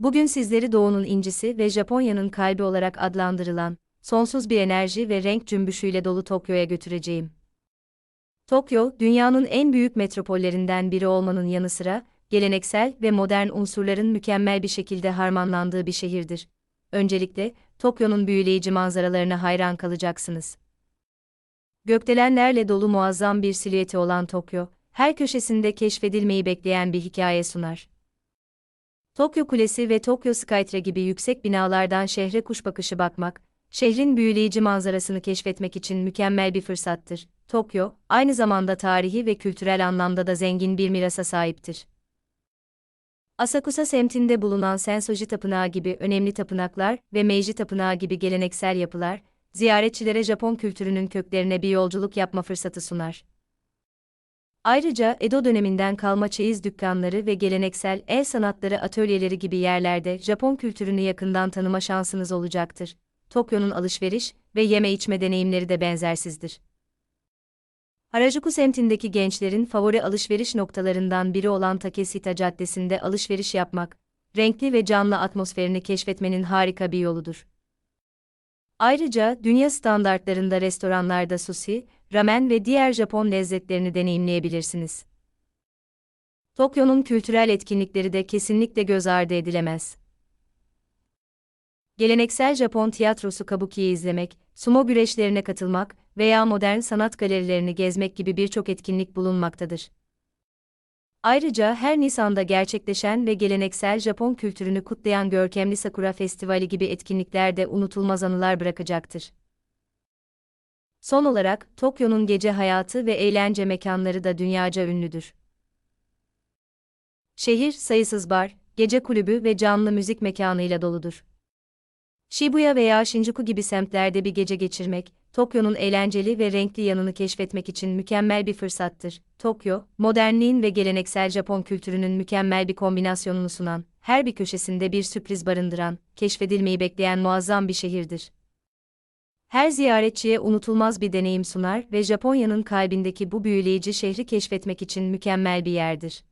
Bugün sizleri Doğu'nun incisi ve Japonya'nın kalbi olarak adlandırılan, sonsuz bir enerji ve renk cümbüşüyle dolu Tokyo'ya götüreceğim. Tokyo, dünyanın en büyük metropollerinden biri olmanın yanı sıra, geleneksel ve modern unsurların mükemmel bir şekilde harmanlandığı bir şehirdir. Öncelikle, Tokyo'nun büyüleyici manzaralarına hayran kalacaksınız. Gökdelenlerle dolu muazzam bir silüeti olan Tokyo, her köşesinde keşfedilmeyi bekleyen bir hikaye sunar. Tokyo Kulesi ve Tokyo Skytre gibi yüksek binalardan şehre kuş bakışı bakmak, şehrin büyüleyici manzarasını keşfetmek için mükemmel bir fırsattır. Tokyo, aynı zamanda tarihi ve kültürel anlamda da zengin bir mirasa sahiptir. Asakusa semtinde bulunan Sensoji Tapınağı gibi önemli tapınaklar ve Meiji Tapınağı gibi geleneksel yapılar, ziyaretçilere Japon kültürünün köklerine bir yolculuk yapma fırsatı sunar. Ayrıca Edo döneminden kalma çeyiz dükkanları ve geleneksel el sanatları atölyeleri gibi yerlerde Japon kültürünü yakından tanıma şansınız olacaktır. Tokyo'nun alışveriş ve yeme içme deneyimleri de benzersizdir. Harajuku semtindeki gençlerin favori alışveriş noktalarından biri olan Takeshita Caddesi'nde alışveriş yapmak, renkli ve canlı atmosferini keşfetmenin harika bir yoludur. Ayrıca dünya standartlarında restoranlarda sushi, ramen ve diğer Japon lezzetlerini deneyimleyebilirsiniz. Tokyo'nun kültürel etkinlikleri de kesinlikle göz ardı edilemez. Geleneksel Japon tiyatrosu kabuki'yi izlemek, sumo güreşlerine katılmak veya modern sanat galerilerini gezmek gibi birçok etkinlik bulunmaktadır. Ayrıca her Nisan'da gerçekleşen ve geleneksel Japon kültürünü kutlayan görkemli Sakura Festivali gibi etkinlikler de unutulmaz anılar bırakacaktır. Son olarak, Tokyo'nun gece hayatı ve eğlence mekanları da dünyaca ünlüdür. Şehir, sayısız bar, gece kulübü ve canlı müzik mekanıyla doludur. Shibuya veya Shinjuku gibi semtlerde bir gece geçirmek, Tokyo'nun eğlenceli ve renkli yanını keşfetmek için mükemmel bir fırsattır. Tokyo, modernliğin ve geleneksel Japon kültürünün mükemmel bir kombinasyonunu sunan, her bir köşesinde bir sürpriz barındıran, keşfedilmeyi bekleyen muazzam bir şehirdir. Her ziyaretçiye unutulmaz bir deneyim sunar ve Japonya'nın kalbindeki bu büyüleyici şehri keşfetmek için mükemmel bir yerdir.